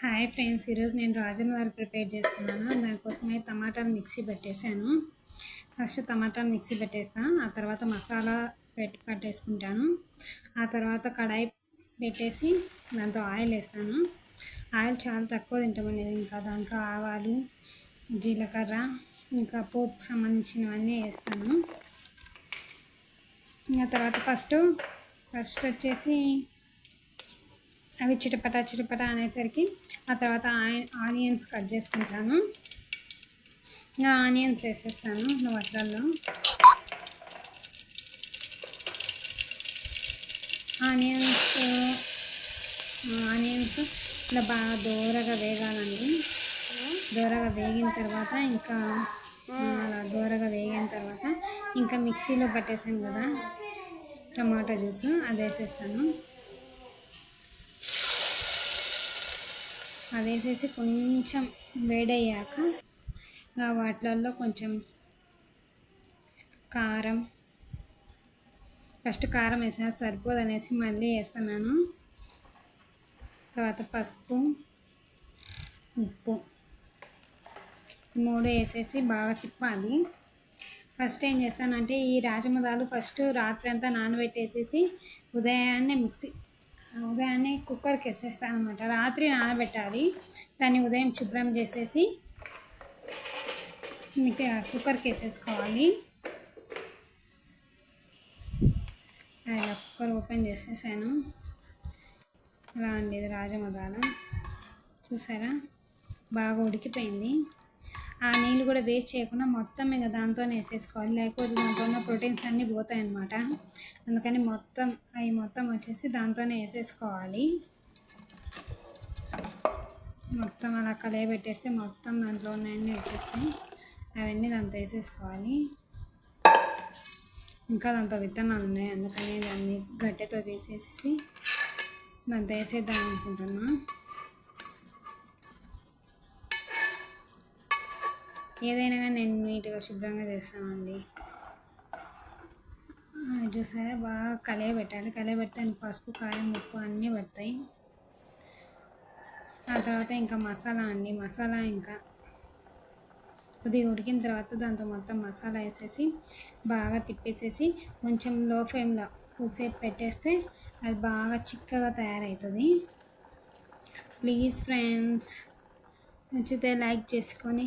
Hi friends ఈరోజు నేను రాజమవారి prepare చేస్తున్నాను. దానికోసమే టమాటాలు మిక్సీ పెట్టేశాను. ఫస్ట్ టమాటాలు మిక్సీ పెట్టేస్తాను ఆ తర్వాత మసాలా పెట్టి పట్టేసుకుంటాను. ఆ తర్వాత కడాయి పెట్టేసి దాంతో ఆయిల్ వేస్తాను. ఆయిల్ చాలా తక్కువ తింటామనేది ఇంకా దాంట్లో ఆవాలు జీలకర్ర ఇంకా పోపుకు సంబంధించినవన్నీ వేస్తాను. ఇంకా తర్వాత ఫస్ట్ ఫస్ట్ వచ్చేసి అవి చిటపట చిటపట అనేసరికి ఆ తర్వాత ఆనియన్స్ కట్ చేసుకుంటాను. ఇంకా ఆనియన్స్ వేసేస్తాను వడ్లల్లో ఆనియన్స్ ఆనియన్స్ ఇలా బాగా దూరగా వేగాలండి. దూరగా వేగిన తర్వాత ఇంకా అలా దూరగా వేగిన తర్వాత ఇంకా మిక్సీలో పట్టేసాను కదా టమాటా జ్యూస్ అది వేసేస్తాను. అది వేసేసి కొంచెం వేడయ్యాక వాటిలలో కొంచెం కారం ఫస్ట్ కారం వేసిన సరిపోదు అనేసి మళ్ళీ వేస్తున్నాను. తర్వాత పసుపు ఉప్పు మూడు వేసేసి బాగా తిప్పాలి. ఫస్ట్ ఏం చేస్తానంటే ఈ రాజమదాలు ఫస్ట్ రాత్రి అంతా నానబెట్టేసేసి ఉదయాన్నే మిక్సీ ఉదయాన్నే కుక్కర్కి వేసేస్తాను అనమాట రాత్రి నానబెట్టాలి. దాన్ని ఉదయం శుభ్రం చేసేసి కుక్కర్కి వేసేసుకోవాలి. అలా కుక్కర్ ఓపెన్ చేసేసాను. అలా అండి ఇది రాజమదాల చూసారా? బాగా ఉడికిపోయింది. ఆ నీళ్ళు కూడా వేస్ట్ చేయకుండా మొత్తం ఇంకా దాంతోనే వేసేసుకోవాలి. లేకపోతే దాంట్లో ఉన్న ప్రోటీన్స్ అన్నీ పోతాయి అన్నమాట. అందుకని మొత్తం అవి మొత్తం వచ్చేసి దాంతోనే వేసేసుకోవాలి. మొత్తం అలా పెట్టేస్తే మొత్తం దాంట్లో ఉన్నాయన్నీ వచ్చేస్తాయి. అవన్నీ దాంతో వేసేసుకోవాలి. ఇంకా దాంతో విత్తనాలు ఉన్నాయి. అందుకని దాన్ని గట్టెతో తీసేసి దాంతో వేసేద్దాం అనుకుంటున్నాను ఏదైనా కానీ నేను నీట్గా శుభ్రంగా చేస్తానండి. చూసారా? బాగా కలయ పెట్టాలి. కలయ పెడితే పసుపు కారం ఉప్పు అన్నీ పడతాయి. ఆ తర్వాత ఇంకా మసాలా అండి. మసాలా ఇంకా కొద్దిగా ఉడికిన తర్వాత దాంతో మొత్తం మసాలా వేసేసి బాగా తిప్పేసేసి కొంచెం లో ఫ్లేమ్లో కొద్దిసేపు పెట్టేస్తే అది బాగా చిక్కగా తయారవుతుంది. ప్లీజ్ ఫ్రెండ్స్ నచ్చితే లైక్ చేసుకొని